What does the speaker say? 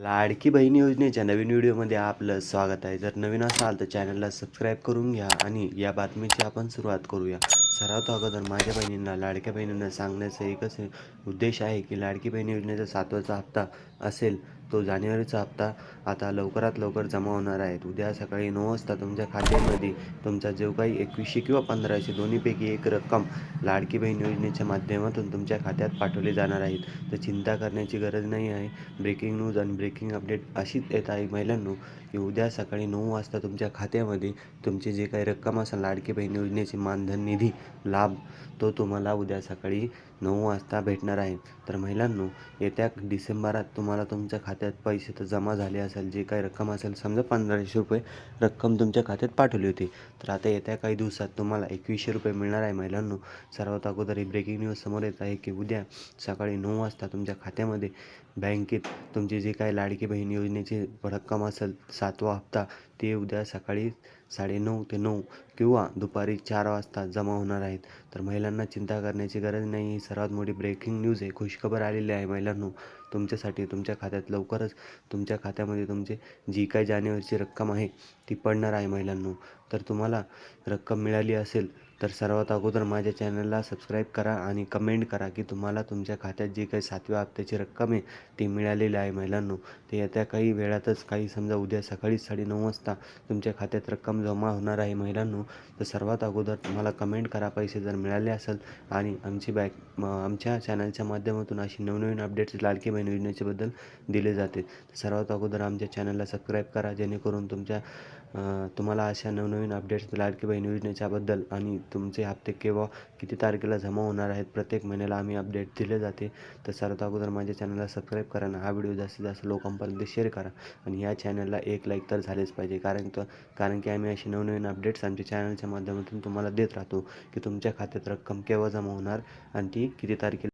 लाडकी बहीण योजनेच्या नवीन व्हिडिओमध्ये आपलं स्वागत आहे. जर नवीन असाल तर चॅनलला सबस्क्राईब करून घ्या आणि या बातमीची आपण सुरुवात करूया. सर्वात अगोदर माझ्या बहिणींना लाडक्या बहिणींना सांगण्याचा एकच उद्देश आहे की लाडकी बहीण योजनेचा सातवाचा हप्ता असेल तो जानेवारीचा हप्ता आता लवकरात लवकर जमा होणार आहे उद्या सकाळी नऊ वाजता तुमच्या खात्यामध्ये तुमचा जो काही एकवीसशे किंवा पंधराशे दोन्हीपैकी एक रक्कम लाडकी बहीण योजनेच्या माध्यमातून तुमच्या खात्यात पाठवली जाणार आहेत तर चिंता करण्याची गरज नाही आहे. ब्रेकिंग न्यूज आणि ब्रेकिंग अपडेट अशीच येत आहे महिलांनो की उद्या सकाळी नऊ वाजता तुमच्या खात्यामध्ये तुमची जे काही रक्कम असेल लाडकी बहीण योजनेची मानधन निधी लाभ तो तुम्हाला उद्या सकाळी नऊ वाजता भेटणार आहे. तर महिलांनो येत्या डिसेंबरात तुम्हाला तुमच्या खात्यात पैसे तर जमा झाले असेल जे काही रक्कम असेल समजा पंधराशे रुपये रक्कम तुमच्या खात्यात पाठवली होती. तर आता येत्या काही दिवसात तुम्हाला एकवीसशे रुपये मिळणार आहे महिलांनो. सर्वात अगोदर ही ब्रेकिंग न्यूज समोर येत आहे की उद्या सकाळी नऊ वाजता तुमच्या खात्यामध्ये बँकेत तुमची जी काही लाडकी बहीण योजनेची रक्कम असेल सातवा हप्ता ते उद्या सकाळी साडेनऊ ते नऊ किंवा दुपारी चार वाजता जमा होणार आहेत. तर महिलांना चिंता करण्याची गरज नाही. ही सर्वात मोठी ब्रेकिंग न्यूज आहे. खुशखबर आलेली आहे महिलांनो. तुमच्यासाठी तुमच्या खात्यात लवकरच तुमच्या खात्यामध्ये तुमचे जी काही जानेवारीची रक्कम आहे ती पडणार आहे महिलांनो. तर तुम्हाला रक्कम मिळाली असेल तर सर्वात अगोदर माझ्या चॅनलला सबस्क्राईब करा आणि कमेंट करा की तुम्हाला तुमच्या खात्यात जी काही सातव्या हप्त्याची रक्कम आहे ती मिळालेली आहे महिलांनो. ते येत्या काही वेळातच काही समजा उद्या सकाळी साडेनऊ वाजता तुमच्या खात्यात रक्कम जमा होणार आहे महिलांनो तर सर्वात अगोदर तुम्हाला कमेंट करा पैसे जर मिळाले असेल आणि आमची बॅक आमच्या चॅनलच्या माध्यमातून अशी नवनवीन अपडेट्स लाडकी बहीण योजनेच्याबद्दल दिले जाते. सर्वात अगोदर आमच्या चॅनलला सबस्क्राईब करा जेणेकरून तुमच्या तुम्हाला अशा नवनवीन अपडेट्स लाडकी बहीण योजनेच्याबद्दल आणि तुमचे हप्ते केव्हा किती तारखेला जमा होणार आहेत प्रत्येक महिन्याला आम्ही अपडेट दिले जाते. तर सर्वात अगोदर माझ्या चॅनलला सबस्क्राईब करा ना. हा व्हिडिओ जास्तीत जास्त लोकांपर्यंत शेअर करा. आणि या चॅनलला एक लाईक तर झालेच पाहिजे. कारण तर कारण की आम्ही असे नवनवीन अपडेट्स आमच्या चॅनलच्या माध्यमातून तुम्हाला देत राहतो की तुमच्या खात्यात रक्कम केव्हा जमा होणार आणि ती किती तारखेला